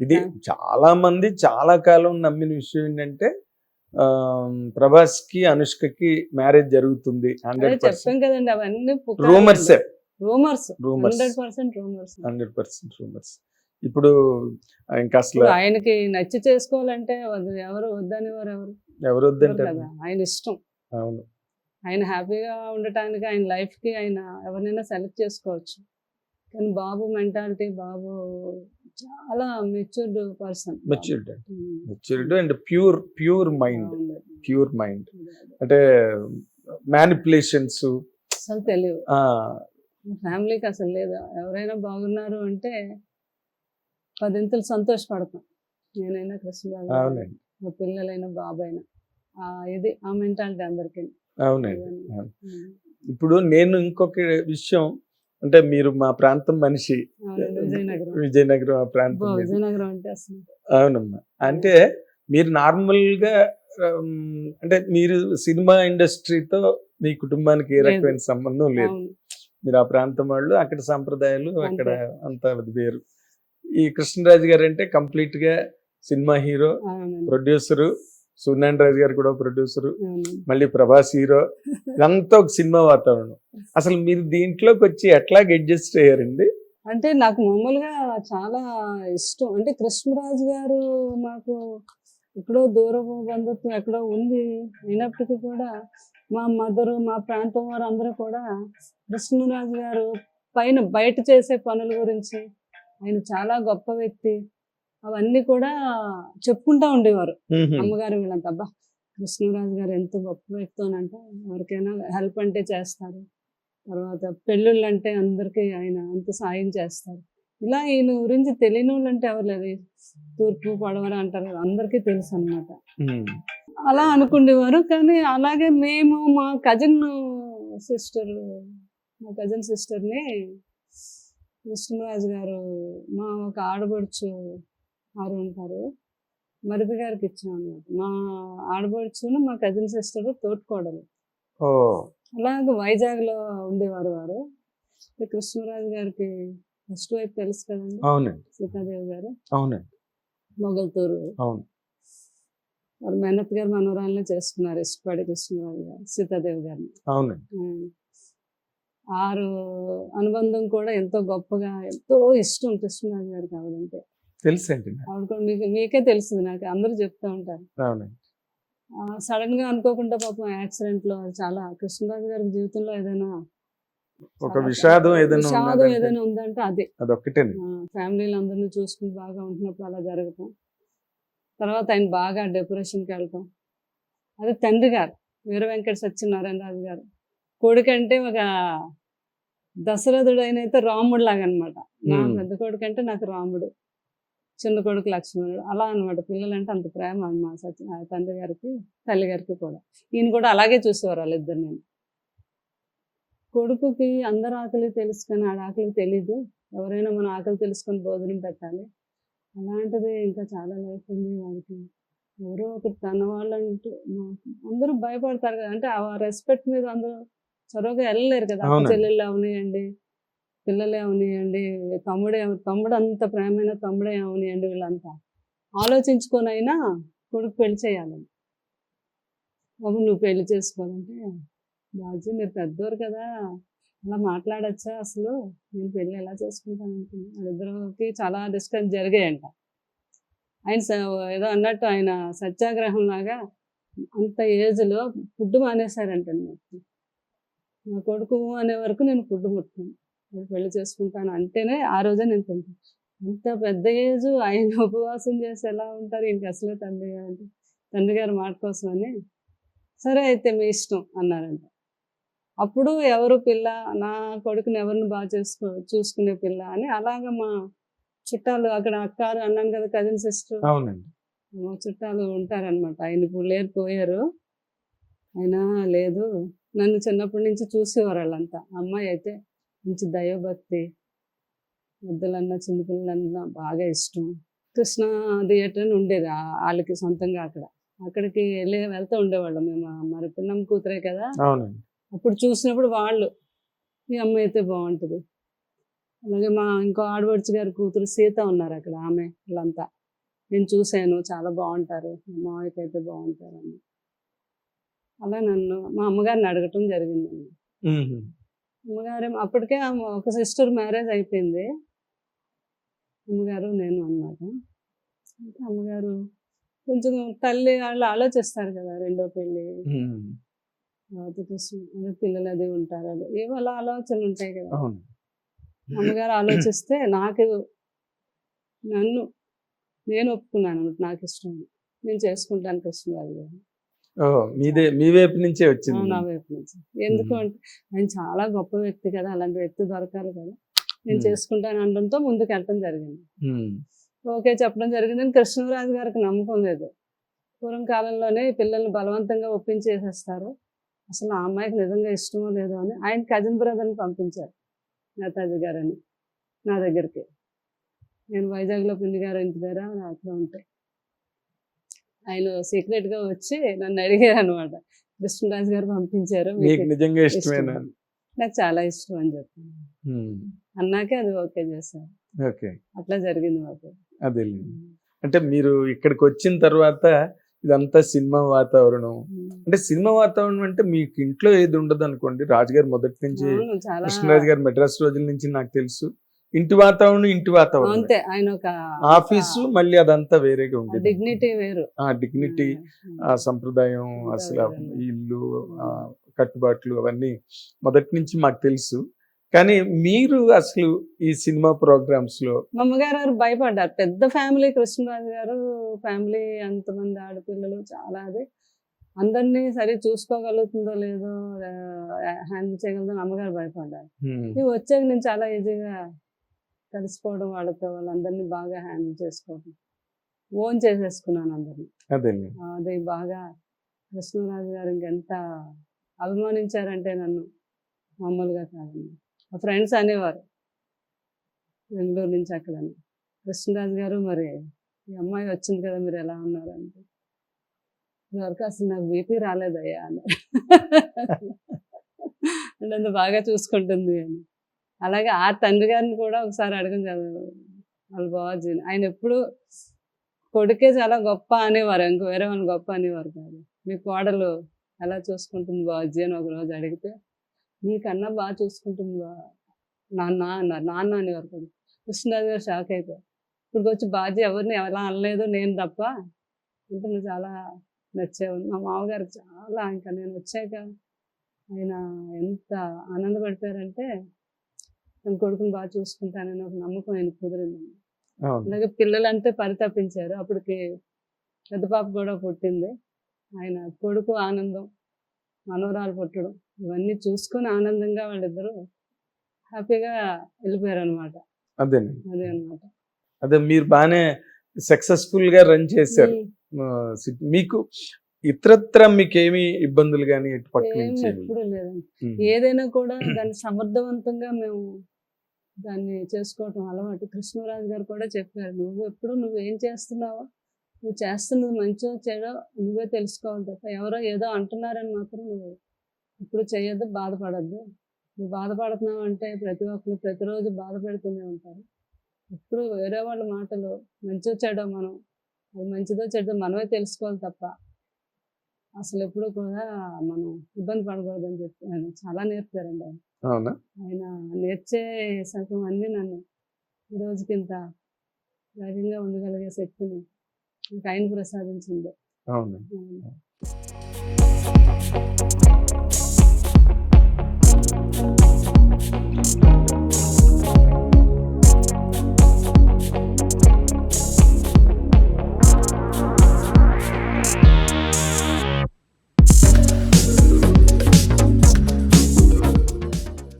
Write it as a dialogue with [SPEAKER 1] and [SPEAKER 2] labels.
[SPEAKER 1] ఇది. చాలా మంది చాలా కాలం నమ్మిన విషయం ఏంటంటే ప్రభాస్కి అనుష్కకి మ్యారేజ్ జరుగుతుంది హండ్రెడ్ పర్సెంట్.
[SPEAKER 2] కదండి అవన్నీ
[SPEAKER 1] rumours.
[SPEAKER 2] Rumours.
[SPEAKER 1] Rumours.
[SPEAKER 2] Hundred percent rumours.
[SPEAKER 1] ఇప్పుడు ఇంకా అసలు
[SPEAKER 2] ఆయనకి నచ్చి చేసుకోవాలంటే ఎవరు వద్దని వారు ఎవరు
[SPEAKER 1] ఎవరు వద్దంటారు?
[SPEAKER 2] ఆయన ఇష్టం.
[SPEAKER 1] అవును.
[SPEAKER 2] ఆయన హ్యాపీగా ఉండటానికి ఆయన లైఫ్కి ఆయన ఎవరినైనా సెలెక్ట్ చేసుకోవచ్చు. కానీ బాబు మెంటాలిటీ బాబు చాలా matured person
[SPEAKER 1] matured matured and pure pure mind pure mind అంటే మ్యానిపులేషన్స్
[SPEAKER 2] అసలు తెలియదు ఫ్యామిలీకి అసలు లేదు. ఎవరైనా బాగున్నారు అంటే పదింతలు సంతోషపడతాం. నేనైనా మా పిల్లలైనా బాబైనా ఇది ఆ మెంటాలిటీ అందరికీ.
[SPEAKER 1] అవునండి. అవును. ఇప్పుడు నేను ఇంకొక విషయం అంటే మీరు మా ప్రాంతం మనిషి
[SPEAKER 2] విజయనగరం.
[SPEAKER 1] విజయనగరం. ఆ ప్రాంతం.
[SPEAKER 2] విజయనగరం అంటే అసలు.
[SPEAKER 1] అవునమ్మా. అంటే మీరు నార్మల్గా అంటే మీరు సినిమా ఇండస్ట్రీతో మీ కుటుంబానికి ఏ. రకమైన సంబంధం లేదు. మీరు ఆ ప్రాంతం వాళ్ళు అక్కడ సంప్రదాయాలు అక్కడ అంతా. అది వేరు. ఈ కృష్ణరాజు గారు అంటే కంప్లీట్గా సినిమా హీరో ప్రొడ్యూసరు సునాన్ రాజు గారు కూడా ప్రొడ్యూసరు. మళ్ళీ ప్రభాస్ హీరో. ఇదంతా ఒక సినిమా వాతావరణం. అసలు మీరు దీంట్లోకి వచ్చి ఎట్లా అడ్జస్ట్ అయ్యారండి?
[SPEAKER 2] అంటే నాకు మామూలుగా చాలా ఇష్టం. అంటే కృష్ణరాజు గారు మాకు ఎక్కడో దూరపు బంధుత్వం ఎక్కడో ఉంది అయినప్పటికీ కూడా మా మదరు మా ప్రాంతం వారు అందరూ కూడా కృష్ణరాజు గారు పైన బయట చేసే పనుల గురించి ఆయన చాలా గొప్ప వ్యక్తి. అవన్నీ కూడా చెప్పుకుంటా ఉండేవారు. అమ్మగారు వీళ్ళంతా అబ్బా కృష్ణరాజు గారు ఎంత గొప్ప వ్యక్తి అని అంటే ఎవరికైనా హెల్ప్ అంటే చేస్తారు. తర్వాత పెళ్ళిళ్ళు అంటే అందరికీ ఆయన అంత సాయం చేస్తారు. ఇలా ఈయన గురించి తెలియని వాళ్ళు అంటే ఎవరు లేదు తూర్పు పడవర అంటారు అందరికీ తెలుసు అనమాట. అలా అనుకునేవారు. కానీ అలాగే మేము మా కజిన్ సిస్టర్ మా కజిన్ సిస్టర్ని కృష్ణరాజు గారు మా ఒక ఆడబడుచు వారు ఉంటారు. మరిది గారికి ఇచ్చాం అనమాట మా ఆడబడుచును మా కజిన్ సిస్టర్ తోటికోడలు. అలాగే వైజాగ్లో ఉండేవారు వారు. కృష్ణరాజు గారికి ఫస్ట్ వైపు తెలుసు కదండి?
[SPEAKER 1] అవునండి.
[SPEAKER 2] సీతాదేవి గారు.
[SPEAKER 1] అవునండి.
[SPEAKER 2] మొగల్తూరు.
[SPEAKER 1] అవును.
[SPEAKER 2] వారు మెహనత్ గారు మనోరాలనే చేసుకున్నారు ఇష్టపడి కృష్ణరాజు గారు సీతాదేవి గారిని.
[SPEAKER 1] అవునండి.
[SPEAKER 2] ఆరు అనుబంధం కూడా ఎంతో గొప్పగా ఎంతో ఇష్టం కృష్ణరాజు గారికి ఆవిడంటే.
[SPEAKER 1] తెలుసండి.
[SPEAKER 2] ఆవిడ మీకు తెలుస్తుంది నాకు. అందరూ చెప్తూ ఉంటారు.
[SPEAKER 1] అవునండి.
[SPEAKER 2] సడన్గా అనుకోకుండా పాపం యాక్సిడెంట్లో చాలా కృష్ణరాజు గారి జీవితంలో ఏదైనా
[SPEAKER 1] ఒక విషాదం ఏదైనా
[SPEAKER 2] విషాదం ఏదైనా ఉందంటే అదే.
[SPEAKER 1] అదొక్కటేనండి.
[SPEAKER 2] ఫ్యామిలీలు అందరినీ చూసుకుని బాగా ఉంటున్నప్పుడు అలా జరగటం. తర్వాత ఆయన బాగా డిప్రెషన్కి వెళ్ళటం. అది తండ్రి గారు వీర వెంకట సత్యనారాయణ రాజు గారు. కొడుకంటే ఒక దశరథుడు ఆయన అయితే రాముడు లాగా అనమాట నా. పెద్ద కొడుకు అంటే నాకు రాముడు. చిన్న కొడుకు లక్ష్మణుడు. అలా అనమాట పిల్లలంటే అంత ప్రేమ మా సత్య తండ్రి గారికి తల్లి గారికి కూడా. ఈయన కూడా అలాగే చూసేవారు వాళ్ళిద్దరు నేను. కొడుకుకి అందరి ఆకలి తెలుసు కానీ ఆడ ఆకలి తెలీదు. ఎవరైనా మన ఆకలి తెలుసుకొని భోజనం పెట్టాలి. అలాంటిది ఇంకా చాలా లైఫ్ ఉంది వాడికి. ఎవరో ఒకరు తన వాళ్ళంటూ అందరూ భయపడతారు కదా. అంటే ఆ రెస్పెక్ట్ మీద అందరూ చొరవగా వెళ్ళలేరు కదా. చెల్లెళ్ళు అవనియండి. పిల్లలే అవనియండి. తమ్ముడే తమ్ముడు అంత ప్రేమైన తమ్ముడే అవనియండి వీళ్ళంతా. ఆలోచించుకొని అయినా కొడుకు పెళ్ళి చేయాలని బాబు నువ్వు పెళ్ళి చేసుకోవాలంటే బాజీ మీరు పెద్దోరు కదా. అలా మాట్లాడచ్చా అసలు? నేను పెళ్ళి ఎలా చేసుకుంటాను అనుకున్నా వాళ్ళిద్దరికి చాలా డిస్కస్ జరిగాయంట. ఆయన స- ఏదో అన్నట్టు ఆయన సత్యాగ్రహం లాగా అంత ఏజ్లో ఫుడ్ మానేశారంటండి నా కొడుకు అనే వరకు నేను ఫుడ్ ముట్టుకుని పెళ్ళి చేసుకుంటాను. అంటేనే ఆ రోజే నేను తింటాను అంత పెద్ద ఏజ్ ఆయన ఉపవాసం చేసి ఎలా ఉంటారు ఇంక అసలే తండ్రి గారు అంటే? తండ్రి గారి మాట కోసం అని సరే అయితే మీ ఇష్టం అన్నారంట. అప్పుడు ఎవరు పిల్ల? నా కొడుకుని ఎవరిని బాగా చేసుకో చూసుకునే పిల్ల అని అలాగ మా చుట్టాలు అక్కడ అక్కారు అన్నాను కదా కజిన్ సిస్టర్
[SPEAKER 1] అవునండి.
[SPEAKER 2] మా చుట్టాలు ఉంటారనమాట ఆయన ఇప్పుడు లేరు పోయారు. అయినా లేదు. నన్ను చిన్నప్పటి నుంచి చూసేవారు వాళ్ళంతా. అమ్మాయి అయితే మంచి దైవభక్తి ముద్దలన్నా చిన్నపిల్లలన్నా బాగా ఇష్టం. కృష్ణ థియేటర్ అని ఉండేది వాళ్ళకి సొంతంగా అక్కడ. అక్కడికి వెళ్ళి వెళ్తూ ఉండేవాళ్ళం మేము. మరి పిన్నం కూతురే కదా? అప్పుడు చూసినప్పుడు వాళ్ళు ఈ అమ్మాయి అయితే బాగుంటుంది. అలాగే మా ఇంకో ఆడపడుచు గారి కూతురు సీత ఉన్నారు అక్కడ ఆమె వీళ్ళంతా. నేను చూశాను చాలా బాగుంటారు. మా మావయ్యకి అయితే బాగుంటారు అని. అలా నన్ను మా అమ్మగారిని అడగటం జరిగిందండి. అమ్మగారు అప్పటికే ఒక సిస్టర్ మ్యారేజ్ అయిపోయింది. అమ్మగారు నేను అన్నమాట. అయితే అమ్మగారు కొంచెం తల్లి వాళ్ళు ఆలోచిస్తారు కదా రెండో పెళ్ళి. కృష్ణ- పిల్లలు అది ఉంటారు అది ఏవో అలా ఆలోచనలు ఉంటాయి కదా. అమ్మగారు ఆలోచిస్తే నాకు నన్ను నేను ఒప్పుకున్నాను అన్నమాట నాకు ఇష్టం. నేను చేసుకుంటాను కృష్ణరాజు గారు
[SPEAKER 1] మీదే మీ వైపు నుంచే వచ్చింది.
[SPEAKER 2] నా వైపు నుంచి. ఎందుకు. అంటే ఆయన చాలా గొప్ప వ్యక్తి కదా అలాంటి వ్యక్తి దొరకాలి కదా. నేను. చేసుకుంటాను అనడంతో ముందుకు వెళ్ళటం జరిగింది. ఓకే చెప్పడం జరిగిందని కృష్ణరాజు గారికి నమ్మకం లేదు. పూర్వం కాలంలోనే పిల్లల్ని బలవంతంగా ఒప్పించేసేస్తారు. అసలు ఆ అమ్మాయికి నిజంగా ఇష్టమో లేదో అని ఆయన కజిన్ బ్రదర్ని పంపించారు నేతాజీ గారని నా దగ్గరికి. నేను వైజాగ్లో పిన్ని గారు ఇంటి దగ్గర అక్కడ ఉంటాయి ఆయన సీక్రెట్గా వచ్చి నన్ను అడిగారు అనమాట కృష్ణరాజు గారు పంపించారు
[SPEAKER 1] మీకు నిజంగా ఇష్టమేనా?
[SPEAKER 2] ఇష్టం. నాకు చాలా ఇష్టం అని చెప్పాను. అన్నాకే అది ఓకే చేశారు.
[SPEAKER 1] ఓకే.
[SPEAKER 2] అట్లా జరిగింది మాకు.
[SPEAKER 1] అదే అంటే మీరు ఇక్కడికి వచ్చిన తర్వాత ఇదంతా సినిమా వాతావరణం. అంటే సినిమా వాతావరణం అంటే మీకు ఇంట్లో ఏది ఉండదు అనుకోండి. రాజుగారు మొదటి నుంచి కృష్ణరాజు గారు మెడ్రాస్ రోజుల నుంచి నాకు తెలుసు. ఇంటి వాతావరణం ఇంటి వాతావరణం
[SPEAKER 2] అంతే ఆయన ఒక
[SPEAKER 1] ఆఫీసు మళ్ళీ అదంతా వేరేగా ఉండేది.
[SPEAKER 2] డిగ్నిటీ వేరు.
[SPEAKER 1] ఆ డిగ్నిటీ ఆ సంప్రదాయం అసలు ఇల్లు కట్టుబాట్లు అవన్నీ మొదటి నుంచి మాకు తెలుసు. కానీ మీరు అసలు ఈ సినిమా ప్రోగ్రామ్స్లో
[SPEAKER 2] మా అమ్మగారు గారు భయపడ్డారు. పెద్ద ఫ్యామిలీ కృష్ణరాజు గారు ఫ్యామిలీ అంతమంది ఆడపిల్లలు చాలా అది. అందరినీ సరి చూసుకోగలుగుతుందో లేదో హ్యాండిల్ చేయగలదో అమ్మగారు భయపడ్డారు. వచ్చాక నేను చాలా ఈజీగా కలిసిపోవడం వాళ్ళతో వాళ్ళందరినీ బాగా హ్యాండిల్ చేసుకోవడం. ఓన్ చేసేసుకున్నాను అందరినీ. అది బాగా కృష్ణరాజు గారు ఇంకెంత అభిమానించారంటే నన్ను మామూలుగా కాదండి. మా ఫ్రెండ్స్ అనేవారు బెంగళూరు నుంచి అక్కడ కృష్ణరాజు గారు మరి ఈ అమ్మాయి వచ్చింది కదా మీరు ఎలా ఉన్నారు అంటే వరకు అసలు నాకు బీపీ రాలేదయ్యా అంటే అంత బాగా చూసుకుంటుంది అని. అలాగే ఆ తండ్రి గారిని కూడా ఒకసారి అడగని చదువు. వాళ్ళు బాగా ఆయన ఎప్పుడు కొడుకే చాలా గొప్ప అనేవారు. ఇంకో వేరే వాళ్ళు గొప్ప అనేవారు కాదు. మీ కోడలు ఎలా చూసుకుంటుంది బాబాజీ అని ఒక రోజు అడిగితే నీకన్నా బాగా చూసుకుంటుంది బా నాన్న అన్నారు. నాన్న అనేవారు కదా. కృష్ణరాజు గారు షాక్ అయిపోయారు. ఇప్పుడు వచ్చి బాజీ ఎవరిని ఎలా అనలేదు? నేను తప్ప? అంటే నువ్వు చాలా నచ్చేవాడు మా మామగారు చాలా ఇంకా నేను వచ్చాక ఆయన ఎంత ఆనందపడిపోయారంటే నేను కొడుకుని బాగా చూసుకుంటానని ఒక నమ్మకం ఆయన కుదిరింది. అలాగే పిల్లలంటే పరితపించారు. అప్పటికి పెద్ద పాప కూడా పుట్టింది. ఆయన కొడుకు ఆనందం మనవరాలు పుట్టడం ఇవన్నీ చూసుకొని ఆనందంగా వాళ్ళిద్దరూ హ్యాపీగా వెళ్ళిపోయారు అనమాట
[SPEAKER 1] అదేనే
[SPEAKER 2] అదే అనమాట
[SPEAKER 1] అదే మీరు బాగానే సక్సెస్ఫుల్గా రన్ చేశారు. మీకు ఇతరత్ర మీకేమి ఇబ్బందులు కానీ
[SPEAKER 2] ఎప్పుడు లేదండి. ఏదైనా కూడా దాన్ని సమర్థవంతంగా మేము దాన్ని చేసుకోవటం అలవాటు. కృష్ణరాజు గారు కూడా చెప్పారు నువ్వు ఎప్పుడు నువ్వు ఏం చేస్తున్నావో నువ్వు చేస్తున్నది మంచో చెడో నువ్వే తెలుసుకోవాలి తప్ప ఎవరో ఏదో అంటున్నారని మాత్రం నువ్వు ఇప్పుడు చేయొద్దు బాధపడద్దు. నువ్వు బాధపడుతున్నావు అంటే ప్రతి ఒక్కరు ప్రతిరోజు బాధపడుతూనే ఉంటారు. ఇప్పుడు వేరే వాళ్ళ మాటలు మంచో చెడో మనం అది మంచిదో చెడో మనమే తెలుసుకోవాలి తప్ప అసలు ఎప్పుడు కూడా మనం ఇబ్బంది పడకూడదని చెప్పి చాలా నేర్పారండి ఆయన.
[SPEAKER 1] అవునా?
[SPEAKER 2] ఆయన నేర్చే సగం అన్నీ నన్ను ఈ రోజుకి ఇంత ధైర్యంగా ఉండగలిగే శక్తిని నాకు ఆయన ప్రసాదించింది అవును.